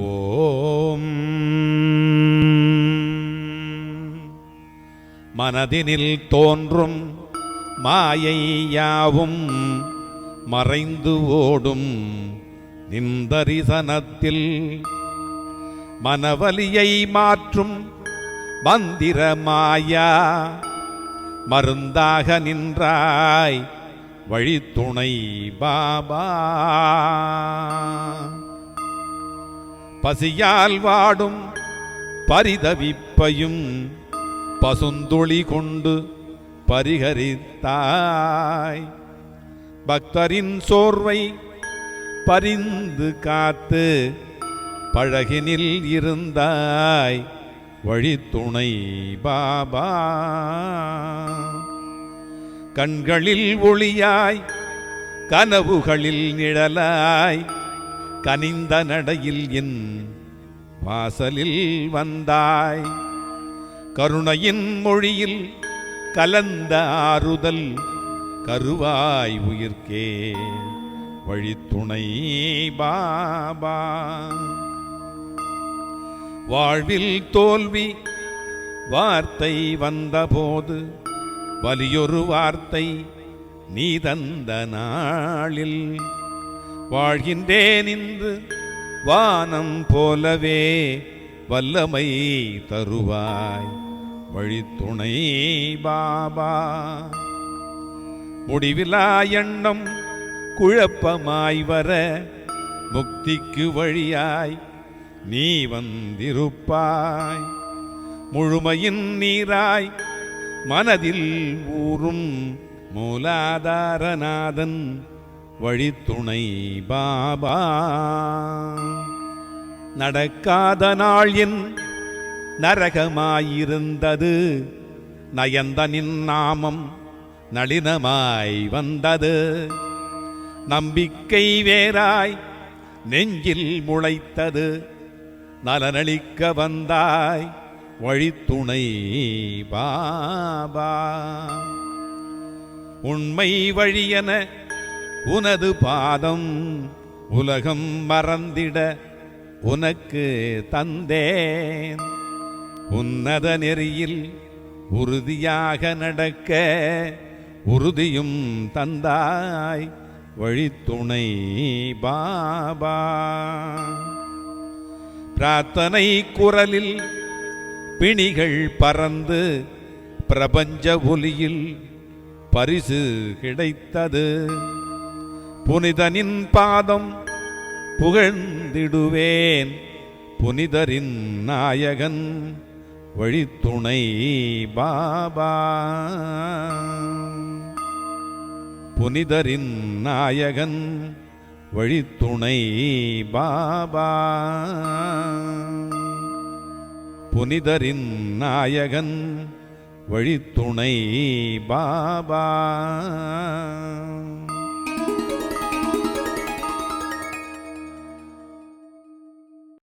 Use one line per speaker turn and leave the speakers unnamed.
ஓம் மனதினில் தோன்றும் மாயையாவும் மறைந்து ஓடும் நிந்தரிசனத்தில். மனவலியை மாற்றும் மந்திரமாயா மருந்தாக நின்றாய் வழித்துணை பாபா. பசியால் வாடும் பரிதவிப்பையும் பசுந்துளி கொண்டு பரிகரித்தாய். பக்தரின் சோர்வை பரிந்து காத்து பழகினில் இருந்தாய். வழித்துணை பாபா. கண்களில் ஒளியாய் கனவுகளில் நிழலாய் கனிந்த நடையில் என் வாசலில் வந்தாய். கருணையின் மொழியில் கலந்த ஆறுதல் கருவாய் உயிர்க்கே. வழித்துணை பாபா. வாழ்வில் தோல்வி வார்த்தை வந்தபோது வலியொரு வார்த்தை நீ தந்த நாளில் வாழ்கின்றேன் இன்று. வானம் போலவே வல்லமை தருவாய். வழித்துணை பாபா. முடிவிலா எண்ணம் குழப்பமாய் வர முக்திக்கு வழியாய் நீ வந்திருப்பாய். முழுமையின் நீராய் மனதில் ஊறும் மூலாதாரநாதன் வழித்துணை பாபா. நடக்காத நாள் என் நரகமாயிருந்தது. நயந்தனின் நாமம் நளினமாய் வந்தது. நம்பிக்கை வேறாய் நெஞ்சில் முளைத்தது. நலனளிக்க வந்தாய் வழித்துணை பாபா. உண்மை வழியன உனது பாதம் உலகம் மறந்திட உனக்கு தந்தேன். உன்னத நெறியில் உறுதியாக நடக்க உறுதியும் தந்தாய் வழித்துணை பாபா. பிரார்த்தனை குரலில் பிணிகள் பறந்து பிரபஞ்ச ஒலியில் பரிசு கிடைத்தது. புனிதனின் பாதம் புகழ்ந்திடுவேன். புனிதரின் நாயகன் வழித்துணை பாபா. புனிதரின் நாயகன் வழித்துணை பாபா. புனிதரின் நாயகன் வழித்துணை பாபா.